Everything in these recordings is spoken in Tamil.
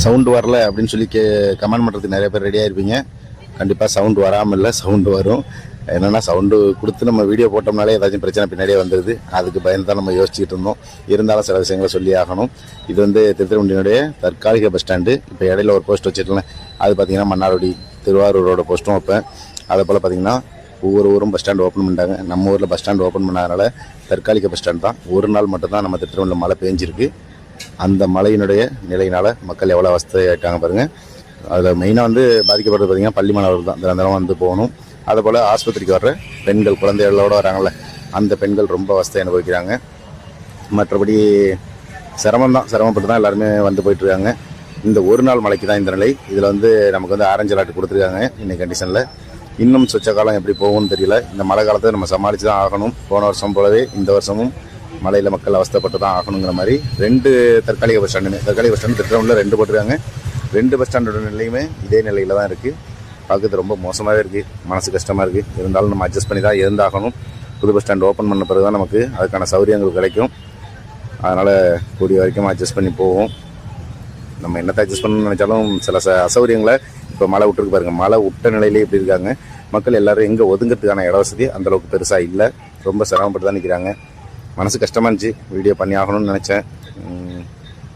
சவுண்டு வரல அப்படின்னு சொல்லி கே கமெண்ட் பண்ணுறதுக்கு நிறைய பேர் ரெடியாக இருப்பீங்க கண்டிப்பாக சவுண்டு வராமல் இல்லை சவுண்டு வரும். என்னென்னா சவுண்டு கொடுத்து நம்ம வீடியோ போட்டோம்னாலே ஏதாச்சும் பிரச்சனை பின்னாடியே வந்துடுது அதுக்கு பயந்து தான் நம்ம யோசிச்சுட்டு இருந்தோம். இருந்தாலும் சில விஷயங்களை சொல்லி ஆகணும். இது வந்து திருத்திரவண்டியினுடைய தற்காலிக பஸ் ஸ்டாண்டு இப்போ இடையில ஒரு போஸ்ட் வச்சுருக்கேன். அது பார்த்தீங்கன்னா மன்னார்குடி திருவாரூரோட போஸ்ட்டும் வைப்பேன். அதே போல் பார்த்தீங்கன்னா ஒவ்வொரு ஊரும் பஸ் ஸ்டாண்ட் ஓப்பன் பண்ணிட்டாங்க. நம்ம ஊரில் பஸ் ஸ்டாண்ட் ஓப்பன் பண்ணாதனால தற்காலிக பஸ் ஸ்டாண்ட் தான். ஒரு நாள் மட்டும்தான் நம்ம திருத்திரவண்டியில் மழை பெஞ்சிருக்கு. அந்த மழையினுடைய நிலையினால் மக்கள் எவ்வளோ அவஸ்தையாயிட்டாங்க பாருங்கள் அதில் மெயினாக வந்து பாதிக்கப்படுறது பார்த்தீங்கன்னா பள்ளி மாணவர்கள் தான். தினம் வந்து போகணும். அதே போல் ஆஸ்பத்திரிக்கு வர்ற பெண்கள் குழந்தைகளோடு வராங்கள்ல அந்த பெண்கள் ரொம்ப அவஸ்தை அனுபவிக்கிறாங்க. மற்றபடி சிரமம் தான். சிரமப்பட்டு தான் எல்லாருமே வந்து போயிட்டுருக்காங்க. இந்த ஒரு நாள் மழைக்கு தான் இந்த நிலை. இதில் வந்து நமக்கு வந்து ஆரஞ்சு அலர்ட் கொடுத்துருக்காங்க. இன்னைக்கு கண்டிஷனில் இன்னும் சொச்ச காலம் எப்படி போகும்னு தெரியல. இந்த மழை காலத்தை நம்ம சமாளித்து தான் ஆகணும். போன வருஷம் போலவே இந்த வருஷமும் மழையில் மக்கள் அவஸ்தைப்பட்டு தான் ஆகணுங்கிற மாதிரி ரெண்டு தற்காலிக பஸ் ஸ்டாண்டுமே தற்காலிக பஸ் ஸ்டாண்டு திட்டமில் ரெண்டு போட்டிருக்காங்க. ரெண்டு பஸ் ஸ்டாண்டோட நிலையுமே இதே நிலையில் தான் இருக்குது பார்க்கறது ரொம்ப மோசமாகவே இருக்குது மனசு கஷ்டமாக இருக்குது இருந்தாலும் நம்ம அட்ஜஸ்ட் பண்ணி தான் இருந்தாகணும். புது பஸ் ஸ்டாண்ட் ஓப்பன் பண்ண பிறகு தான் நமக்கு அதுக்கான சௌகரியங்கள் கிடைக்கும். அதனால் கூடிய வரைக்கும் அட்ஜஸ்ட் பண்ணி போவோம். நம்ம என்னத்தை அட்ஜஸ்ட் பண்ணணும்னு நினச்சாலும் சில ச அசௌகரியங்களை இப்போ மழை விட்டுருக்கு பாருங்கள் மழை விட்ட நிலையிலே இப்படி இருக்காங்க. மக்கள் எல்லோரும் எங்கே ஒதுங்கிறதுக்கான இட வசதி அந்தளவுக்கு பெருசாக இல்லை. ரொம்ப சிரமப்பட்டு தான் நிற்கிறாங்க மனசு கஷ்டமாக இருந்துச்சு. வீடியோ பண்ணி ஆகணும்னு நினச்சேன்.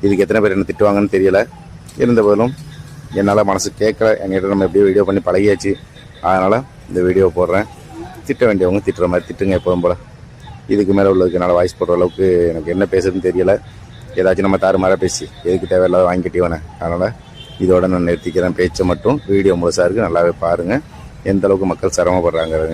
இதுக்கு எத்தனை பேர் என்ன திட்டுவாங்கன்னு தெரியலை. இருந்த போதிலும் என்னால் மனசு கேட்கல. என்கிட்ட நம்ம எப்படியோ வீடியோ பண்ணி பழகியாச்சு. அதனால் இந்த வீடியோ போடுறேன். திட்ட வேண்டியவங்க திட்டுற மாதிரி திட்டுங்க எப்போதும் போல். இதுக்கு மேலே உள்ளதுக்கு என்னால் வாய்ஸ் போடுற அளவுக்கு எனக்கு என்ன பேசுறதுன்னு தெரியல. ஏதாச்சும் நம்ம தாறுமாறாக பேசி எதுக்கு தேவையில்லாத வாங்கிட்டு அதனால் இதோட நான் நிறுத்திக்கிறேன். பேச்சை மட்டும் வீடியோ முழுசாக இருக்குது நல்லாவே பாருங்கள் எந்த அளவுக்கு மக்கள் சிரமப்படுறாங்கிறத